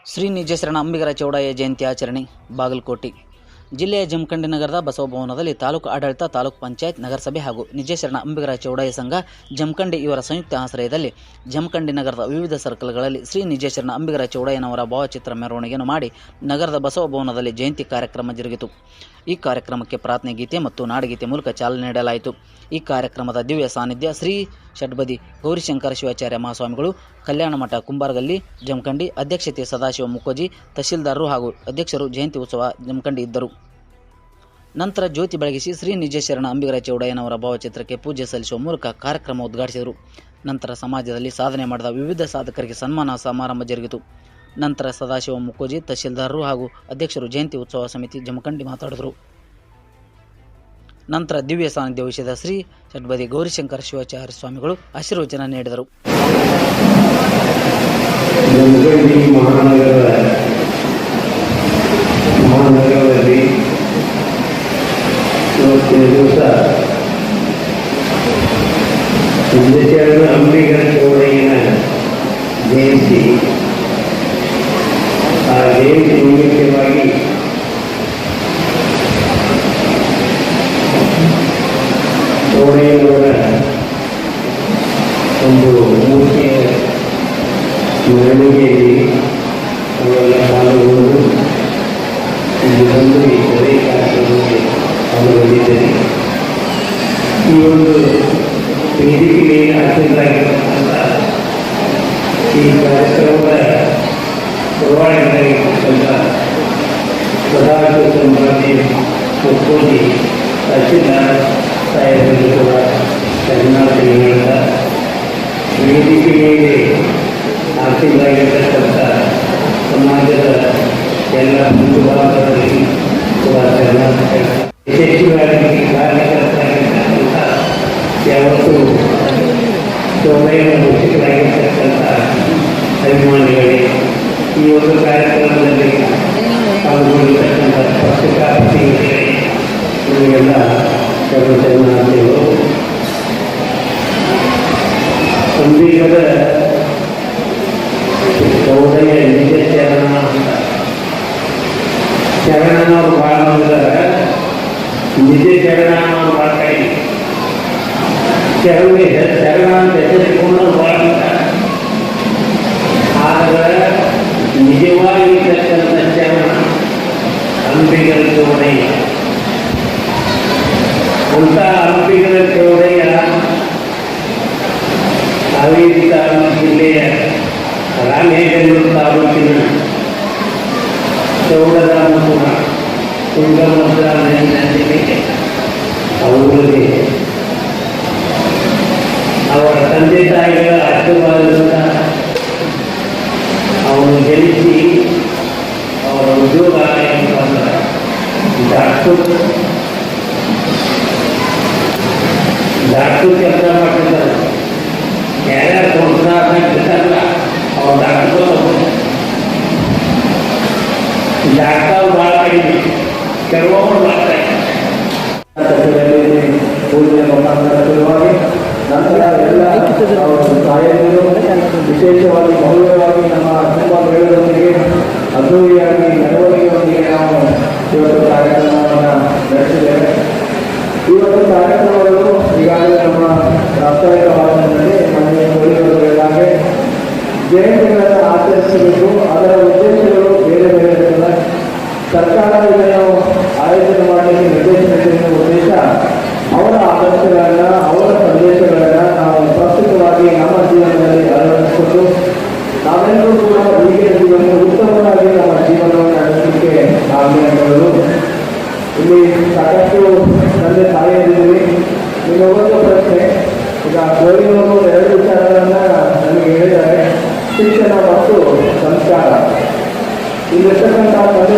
ಶ್ರೀ ನಿಜಶರಣ ಅಂಬಿಗರ ಚೌಡಯ್ಯ ಜಯಂತಿ ಆಚರಣೆ ಬಾಗಲಕೋಟೆ ಜಿಲ್ಲೆಯ ಜಮಖಂಡಿ ನಗರದ ಬಸವ ಭವನದಲ್ಲಿ ತಾಲೂಕು ಆಡಳಿತ, ತಾಲೂಕು ಪಂಚಾಯತ್, ನಗರಸಭೆ ಹಾಗೂ ನಿಜಶರಣ ಅಂಬಿಗರ ಚೌಡಯ್ಯ ಸಂಘ, ಜಮಖಂಡಿ ಇವರ ಸಂಯುಕ್ತ ಆಶ್ರಯದಲ್ಲಿ ಜಮಖಂಡಿ ನಗರದ ವಿವಿಧ ಸರ್ಕಲ್ಗಳಲ್ಲಿ ಶ್ರೀ ನಿಜೇಶ್ವರನ ಅಂಬಿಗರ ಚೌಡಯ್ಯನವರ ಭಾವಚಿತ್ರ ಮೆರವಣಿಗೆಯನ್ನು ಮಾಡಿ ನಗರದ ಬಸವ ಭವನದಲ್ಲಿ ಜಯಂತಿ ಕಾರ್ಯಕ್ರಮ ಜರುಗಿತು. ಈ ಕಾರ್ಯಕ್ರಮಕ್ಕೆ ಪ್ರಾರ್ಥನೆ ಗೀತೆ ಮತ್ತು ನಾಡಗೀತೆ ಮೂಲಕ ಚಾಲನೆ ನೀಡಲಾಯಿತು. ಈ ಕಾರ್ಯಕ್ರಮದ ದಿವ್ಯ ಸಾನ್ನಿಧ್ಯ ಶ್ರೀ ಷಡ್ಬದಿ ಗೌರಿಶಂಕರ ಶಿವಾಚಾರ್ಯ ಮಹಾಸ್ವಾಮಿಗಳು, ಕಲ್ಯಾಣ ಮಠ ಕುಂಬಾರಗಲ್ಲಿ ಜಮಖಂಡಿ ಅಧ್ಯಕ್ಷತೆ ಸದಾಶಿವ ಮುಖೋಜಿ ತಹಶೀಲ್ದಾರರು ಹಾಗೂ ಅಧ್ಯಕ್ಷರು ಜಯಂತಿ ಉತ್ಸವ ಜಮಖಂಡಿ ಇದ್ದರು. ನಂತರ ಜ್ಯೋತಿ ಬೆಳಗಿಸಿ ಶ್ರೀ ನಿಜೇಶ್ವರನ ಅಂಬಿಗರ ಚೌಡಯ್ಯನವರ ಭಾವಚಿತ್ರಕ್ಕೆ ಪೂಜೆ ಸಲ್ಲಿಸುವ ಮೂಲಕ ಕಾರ್ಯಕ್ರಮ ಉದ್ಘಾಟಿಸಿದರು. ನಂತರ ಸಮಾಜದಲ್ಲಿ ಸಾಧನೆ ಮಾಡಿದ ವಿವಿಧ ಸಾಧಕರಿಗೆ ಸನ್ಮಾನ ಸಮಾರಂಭ ಜರುಗಿತು. ನಂತರ ಸದಾಶಿವ ಮುಖೋಜಿ ತಹಶೀಲ್ದಾರರು ಹಾಗೂ ಅಧ್ಯಕ್ಷರು ಜಯಂತಿ ಉತ್ಸವ ಸಮಿತಿ ಜಮಖಂಡಿ ಮಾತಾಡಿದರು. ನಂತರ ದಿವ್ಯ ಸಾನ್ನಿಧ್ಯ ವಹಿಸಿದ ಶ್ರೀ ಷಡ್ಬದಿ ಗೌರಿಶಂಕರ ಶಿವಾಚಾರ್ಯ ಸ್ವಾಮಿಗಳು ಆಶೀರ್ವಚನ ನೀಡಿದರು. ಜಮಖಂಡಿ ಜಯಂತಿ ಆ ಜಯಂತಿ ನಿಮಿತ್ತವಾಗಿ ಚೌಡಯ್ಯನವರ ಒಂದು ಮೂರ್ತಿಯ ಮೆರವಣಿಗೆಯಲ್ಲಿ ಅವೆಲ್ಲ ಪಾಲ್ಗೊಂಡು ಇಲ್ಲಿ ಬಂದು ಈ ಸಭೆ ಕಾರ್ಯಕ್ರಮಕ್ಕೆ ಪಾಲ್ಗೊಂಡಿದ್ದೇನೆ ಈ ಒಂದು ವೇದಿಕೆಗೆ ಹಾಜರಾಗಿರ್ತಕ್ಕಂಥ ಈ ಕಾರ್ಯಕ್ರಮದ ಪ್ರವಾಣಿಗಳಾಗಿರ್ತಕ್ಕಂಥ ಸದಾಶಿವ ಸಂಬಂಧಿ ಮುಖ್ಯೋಜಿ ತಹಶೀಲ್ದಾರ್ ಸಾಹೇಬರಿಗೆ ಕೂಡ ಧನ್ಯವಾದಗಳು ಹೇಳ್ತಾ ವೇದಿಕೆಯಲ್ಲಿ ಆರ್ಥಿಕವಾಗಿರ್ತಕ್ಕಂಥ ಸಮಾಜದ ಎಲ್ಲ ಮುಂದುವರೆದವರಿಗೆ ಕೂಡ ಒಂದು ಕಾರ್ಯಕ್ರಮದಲ್ಲಿ ಪಾಲ್ಗೊಂಡಿರ್ತಕ್ಕಂಥ ಪತ್ರಿಕಾಪತಿಗಳಿಗೆ ನಿಮಗೆಲ್ಲ ಸರ್ವ ಧನ್ಯವಾದಗಳು ಅಂಬಿಗರ ಚೌಡಯ್ಯ ನಿಜ ಚರಣ ಅಂತ ಚರಣ ಅನ್ನೋರು ಭಾಳ ಅಂದ್ರೆ ನಿಜ ಚರಣ ಅನ್ನೋರು ಭಾಳ ಕಡಿಮೆ ಚರಣ ಚರಣ ಅಂತ ಹೆಸರಿಕೊಂಡವ್ರು ಭಾಳ ಅಂತ ಅಂಬಿಗರ ಚೌಡಯ್ಯ ಹಾವೇರಿ ತಾಲೂಕು ಜಿಲ್ಲೆಯ ರಾಮೇಗೌಡ ತಾಲೂಕಿನ ಚೌಡರಾಮಪುರ ತುಂಗಭದ್ರಾ ನದಿಗೆ ಅವರಿಗೆ ಅವರ ತಂದೆ ತಾಯಿಗಳ ಆಶೀರ್ವಾದದಿಂದ ಅವನು ಜನಿಸಿ ಅವರ ಉದ್ಯೋಗ ಏನಂತಂದ್ರೆ ಡಾಕ್ಟರ್ ಡಾಕ್ಟರ್ ಕೆಲಸ ಮಾಡ್ತಿದ್ದಾರೆ ಯಾರ್ಯಾರು ಕೊಡ್ತಾರೆ ಬಿಟ್ಟಲ್ಲ ಅವ್ರು ಡಾಕ್ಟರ್ ಡಾಕ್ಟರ್ ಭಾಳ ಕಡಿಮೆ ಕೆಲವೊಬ್ಬರು ಮಾಡ್ತಾರೆ ಪೂಜೆ ಮುಖಾಂತರ ಶುರುವಾಗಿ ನಂತರ ಎಲ್ಲ ತಾಯಂದಿರು ವಿಶೇಷವಾಗಿ ಮೌಲ್ಯವಾಗಿ ನಮ್ಮ ಕುಟುಂಬ ಬೇಡದೊಂದಿಗೆ ಅದ್ದೂರಿಯಾಗಿ ಮೆರವಣಿಗೆಯೊಂದಿಗೆ ನಾವು ಇವತ್ತು ಕಾರ್ಯಕ್ರಮವನ್ನು ನಡೆಸಿದ್ದೇವೆ ಈ ಒಂದು ಕಾರ್ಯಕ್ರಮಗಳು ಈಗಾಗಲೇ ನಮ್ಮ ಭಾಷಣದಲ್ಲಿ ಮನೆಯ ಹೇಳಿದಾಗೆ ಜಯಂತಿಗಳನ್ನು ಆಚರಿಸಬೇಕು ಅದರ ಉದ್ದೇಶಗಳು ಬೇರೆ ಬೇರೆ ಇರ್ತದೆ ಸರ್ಕಾರ ಇದನ್ನು ಆಯೋಜನೆ ಮಾಡಲಿಕ್ಕೆ ನಿರ್ದೇಶನ ಉದ್ದೇಶ ಅವರ ಆದರ್ಶಗಳನ್ನು, ಅವರ ಸಂದೇಶಗಳನ್ನು ನಾವು ಪ್ರಸ್ತುತವಾಗಿ ನಮ್ಮ ಜೀವನದಲ್ಲಿ ಅಳವಡಿಸಿಕೊಂಡು ನಾವೆಲ್ಲರೂ ಕೂಡ ಹೀಗೆ ಜೀವನ ಉತ್ತಮವಾಗಿ ನಮ್ಮ ಜೀವನವನ್ನು ನಡೆಸಲಿಕ್ಕೆ ಆಗಲಿ ಇಲ್ಲಿ ಸಾಕಷ್ಟು ತಂದೆ ತಾಯಿಯರಿದ್ದೀವಿ ನಿಮ್ಮ ಒಂದು ಈಗ ಗೋವಿನವರು ಎರಡು ವಿಚಾರಗಳನ್ನು ನನಗೆ ಹೇಳಿದ್ದಾರೆ. ಶಿಕ್ಷಣ ಮತ್ತು ಸಂಸ್ಕಾರ. ಇಲ್ಲಿರ್ತಕ್ಕಂಥ ತಂದೆ